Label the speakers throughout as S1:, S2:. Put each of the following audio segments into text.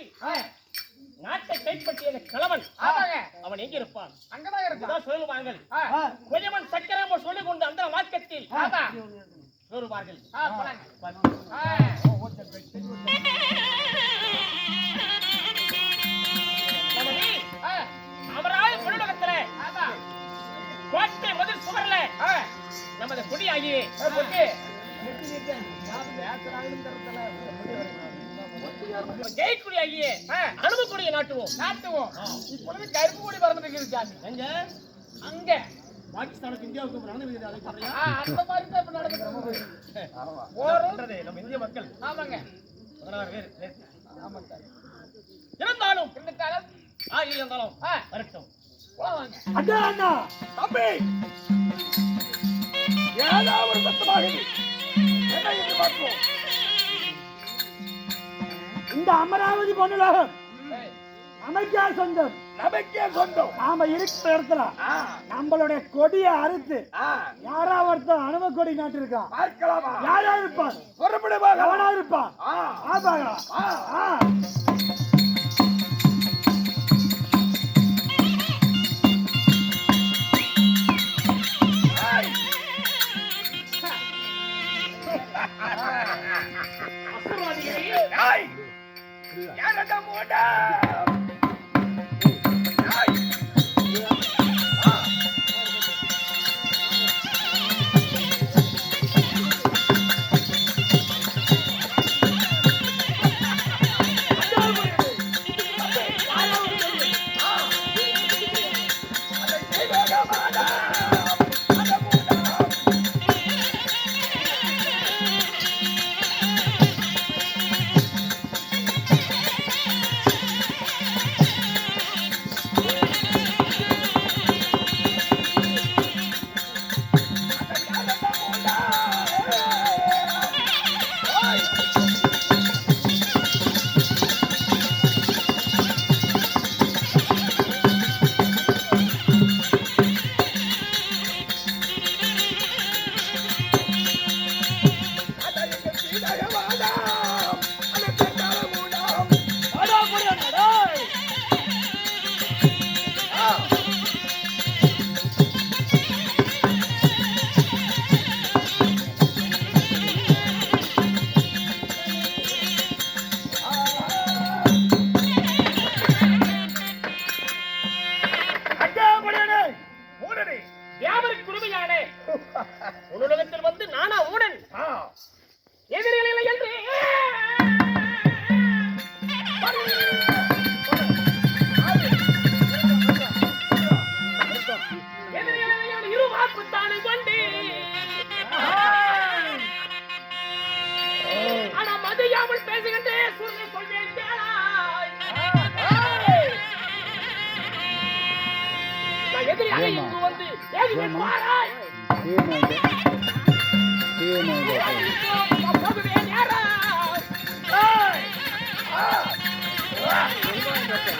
S1: தம்பி நாட்டை கைப்பற்றிய
S2: ஆமாங்க.
S1: அவன் எங்க இருப்பான்?
S2: அங்கதான்
S1: கொஞ்சமன் சக்கரமோ கொண்டு அந்த மார்க்கத்தில். சொல்லுவார்கள். பொருளகத்துல. கோட்டை முதல் சுவர்ல நமது கொடியாகி
S2: பொட்டி.
S1: ஜெயக்குடி
S2: ஆ,
S1: அனுமக்குடியை நாட்டுவோம்
S2: நாட்டுவோம். இப்பொழுது கருப்பு கொடி பறந்துட்டு.
S1: எங்க?
S2: அங்க.
S1: பாகிஸ்தானுக்கு இந்தியாவுக்கு
S2: அந்த மாதிரி தான் இப்ப.
S1: பண்றது நம்ம இந்திய மக்கள்
S2: ஆமாங்க.
S1: பதினாறு பேர்
S2: சார்.
S1: இருந்தாலும்
S2: இந்த காலம்
S1: ஆ இருந்தாலும் வரட்டும்.
S3: அண்ணா அண்ணா தம்பி! ஏதாவது ஒரு சத்தமாகுது என்ன என்று பார்ப்போம். இந்த அமராவதி பொண்ணுலகம்
S2: ஏய்,
S3: நமக்கே சொந்தம். நமக்கே சொந்தம். நாம இருக்கிற இடத்துல நம்மளுடைய கொடியை அறுத்து யாரா ஒருத்தன் அனும கொடி நாட்டிருக்கான் யாரா இருப்பான்? புறப்படுவா எவனா இருப்பான்? ஆ.
S1: அசுரவாதிகளே வியாபாரி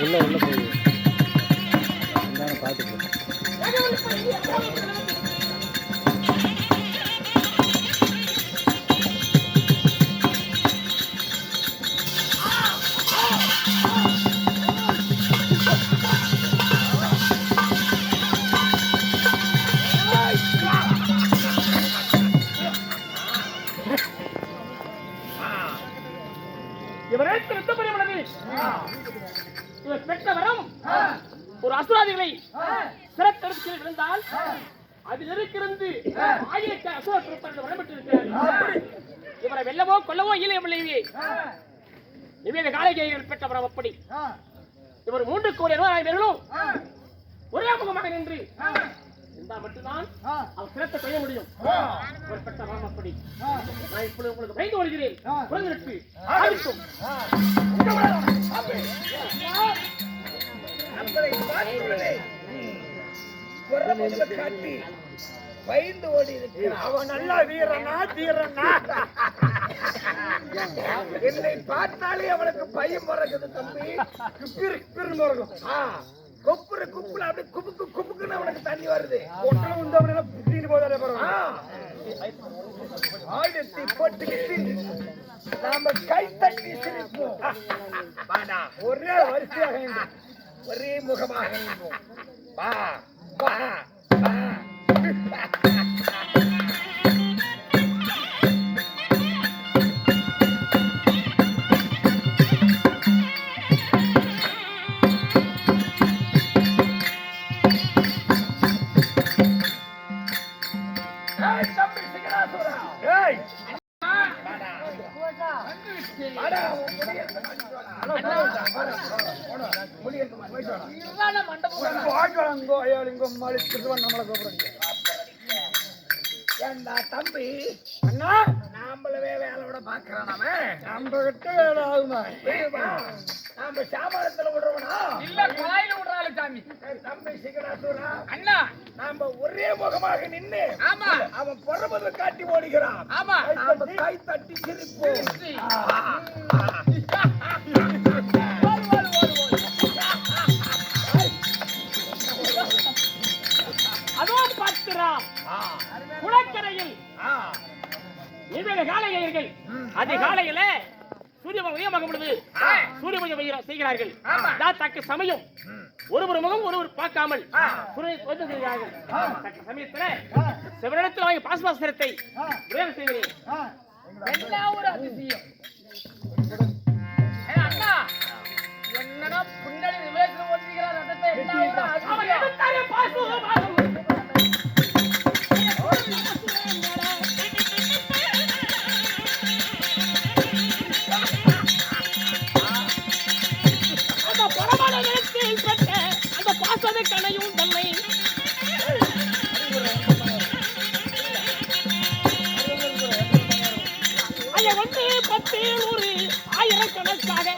S4: உள்ள உள்ள போய். எல்லாரும் பார்த்துக்கோ
S1: இவரே திருத்தப்படியானது இவர் பெற்ற வரம் ஒரு அசுராதிகளை சிறத்தெடுத்து இருந்தால் அதில் இருக்கிறது ஆயிரத்தி அசுர திருப்பங்கள் வளம்பெற்றிருக்கிறார் இவரை வெல்லவோ கொல்லவோ இளையவில்லையே நிவேத காலகேயர்கள் பெற்ற வரம் அப்படி இவர் மூன்று கோடி அறுபதாயிரம் பேர்களும் ஒரே முகமாக நின்று இருந்தால் மட்டும்தான் அவர் சிறத்தை செய்ய முடியும். பெற்ற வரம் அப்படி நான் இப்பொழுது உங்களுக்கு பயந்து வருகிறேன் குழந்தைகளுக்கு ஆதிக்கும்.
S3: காட்டி பயந்து ஓடி அவன் நல்ல வீரனா தீரனா என்னை பார்த்தாலே அவனுக்கு பயம் பிறகுது தம்பி. கிப்பிரு கிப்பிருன்னு கொப்புரு குப்புல அப்படியே குப்புக்கு குப்புக்குன்னு அவனுக்கு தண்ணி வருது. ஒட்டல அவனை புட்டின்னு பிறகு ஆயிரத்தி போட்டுக்கிட்டு நாம கைத்தட்டி சிரிப்போம். வாடா. ஒரே வரிசையாக. ஒரே முகமாக. வா வா வா. கிருஷ்ணன் நம்மளை கூப்பிடுறீங்க. ஏண்டா தம்பி? அண்ணா நாம்பளவே வேலையோட பாக்குறோம் நாம நம்ம கிட்ட வேலை ஆகுமா? நாம சாமானத்துல விடுறோம்னா
S2: இல்ல குழாயில விடுறாள் சாமி.
S3: தம்பி சிங்கராசூரா
S2: அண்ணா.
S3: நாம ஒரே முகமாக நின்னு
S2: ஆமா.
S3: அவன் பொறுப்பதை காட்டி ஓடுகிறான்.
S2: ஆமா.
S3: நாம கை தட்டி சிரிப்போம்
S1: தான் தக்க சமயம். ஒருவர் முகம் ஒருவர் பார்க்காமல் செய்கிறார்கள். தக்க சமயத்துல சிவனிடத்தில் வாங்கி பாஸ்பாசனத்தை விரைவு செய்கிறேன்.
S2: என்ன ஒரு அதிசயம். அண்ணா. என்னடா பின்னாடி விவேகத்துல ஓட்டிக்கிறார் ஒரே
S1: ஒரு ஆயிரக்கணக்காக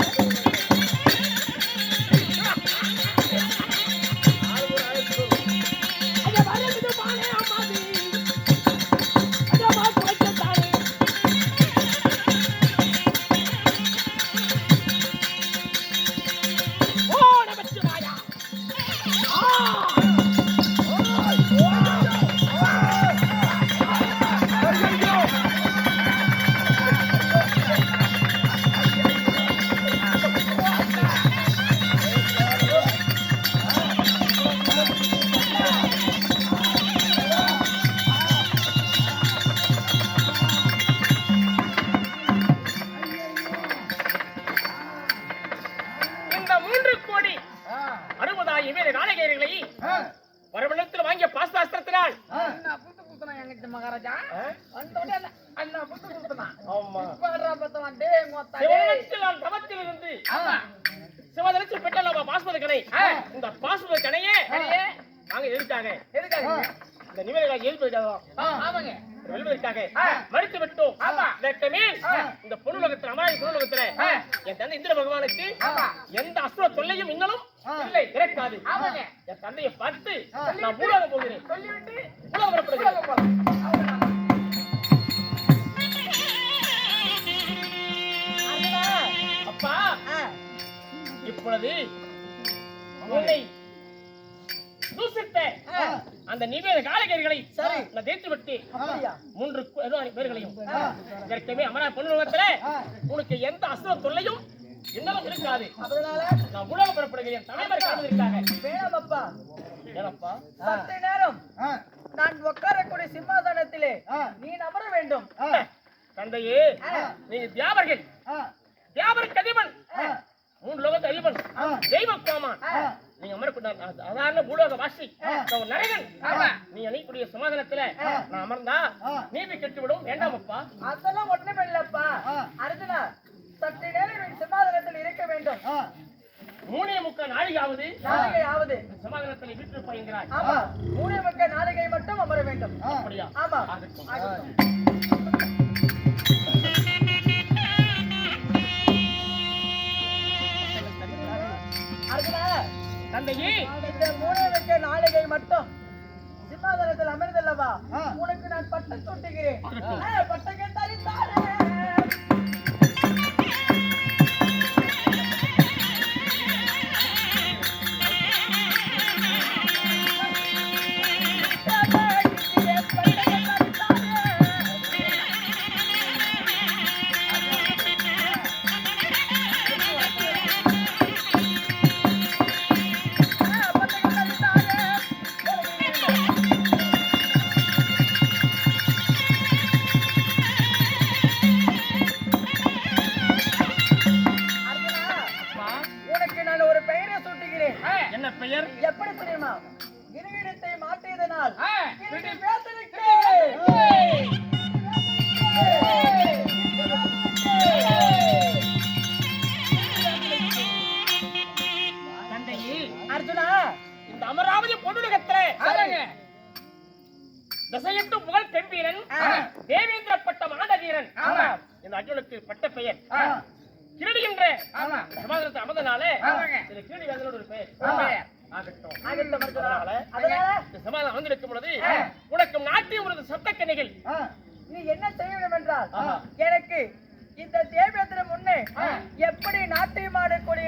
S1: பேர் நாடகங்களை வரவழைத்தில் வாங்கிய பாஸ்தாஸ்திரத்தினால்.
S2: மகாராஜா? வந்த உடனே அண்ணா, புத்து
S1: சிவனத்தில் நான் தவத்தில் இருந்து
S2: ஆமா
S1: சிவதனத்தில் பெற்ற நம்ம பாஸ்மத கணை. இந்த பாஸ்மத நாங்க இந்த
S2: ஆமாங்க.
S1: மறுத்து விட்டோம்.
S2: ஆமா.
S1: மேல். இந்த பொருளுலகத்தில் அமராதி பொருளுலகத்துல
S2: ஆ.
S1: என் தந்தை இந்திர பகவானுக்கு
S2: ஆமா.
S1: எந்த அசுர தொல்லையும் இன்னலும்
S2: ஆ.
S1: இல்லை இறக்காது. என் தந்தையை பார்த்து நான் பூலோகம் போகிறேன்.
S2: சொல்லிவிட்டு
S1: புறப்படுகிறேன்.
S2: அண்ணா,
S1: அப்பா இப்பொழுது உன்னை தூசித்த அந்த நிவேத காலகரிகளை
S2: சரி.
S1: நான் தேய்த்து விட்டு
S2: அப்படியா?
S1: மூன்று பேர்களையும் இதற்குமே அமரா பொண்ணுலகத்துல உனக்கு எந்த அசுர தொல்லையும் இன்னமும் இருக்காது.
S2: அதனால
S1: நான் உலகம் புறப்படுகிறேன். தலைவர் காண்பதற்காக
S2: வேணாம் அப்பா
S1: ஏனப்பா
S2: சற்று நேரம். நான் உட்காரக்கூடிய சிம்மாசனத்திலே நீ அமர வேண்டும்.
S1: தந்தையே. நீங்க தியாபர்கள் தியாபர் கதிபன் மூன்று லோகத்து அதிபன். தெய்வ கோமான். நீங்க அமரக்கூடிய சாதாரண பூலோக வாசி நரகன். நீ அணிக்கூடிய சமாதானத்துல நான் அமர்ந்தா நீதி கெட்டுவிடும். வேண்டாம் அப்பா.
S2: அதெல்லாம் ஒண்ணுமே இல்லப்பா அர்ஜுனா சற்று நேரம். இருக்க வேண்டும்.
S1: மூணே முக்கால் நாழிகாவது
S2: நாளிகை ஆவது
S1: சமாதானத்தில் வீட்டில் என்கிறார்.
S2: ஆமா. மூணே முக்க நாளிகை மட்டும் அமர வேண்டும்.
S1: அப்படியா?
S2: ஆமா.
S1: தந்தையே.
S2: இந்த மூணே முக்க நாளிகை மட்டும் சிம்மாசனத்தில் அமர்ந்தல்லவா? உனக்கு நான் பட்டம் சூட்டுகிறேன் பட்டம் கேட்டாலே தாரே
S1: என்ன பெயர்?
S2: எப்படி தெரியுமா? கிரீடத்தை மாற்றியதனால் அர்ஜுனா
S1: இந்த அமராவதி
S2: சொல்லுங்க.
S1: தசையட்டு புகழ் தெம்பீரன் தேவேந்திர பட்ட மாடவீரன்
S2: ஆமா.
S1: இந்த அர்ஜுனுக்கு பட்ட பெயர்.
S2: ஆ.
S1: கிரடி என்ற
S2: ஆமா.
S1: சமாதானத்தை அமர்ந்தனாலே கிரடி வேந்தனோட ஒரு பெயர் சமாதானம் அமர்ந்திருக்கும் பொழுது உனக்கு நாட்டியம் ஒரு சப்தக்கணிகள்
S2: ஆ, நீ என்ன செய்ய வேண்டும் என்றால். எனக்கு இந்த தேவேந்திர முன்னே எப்படி நாட்டியம் ஆடக்கூடிய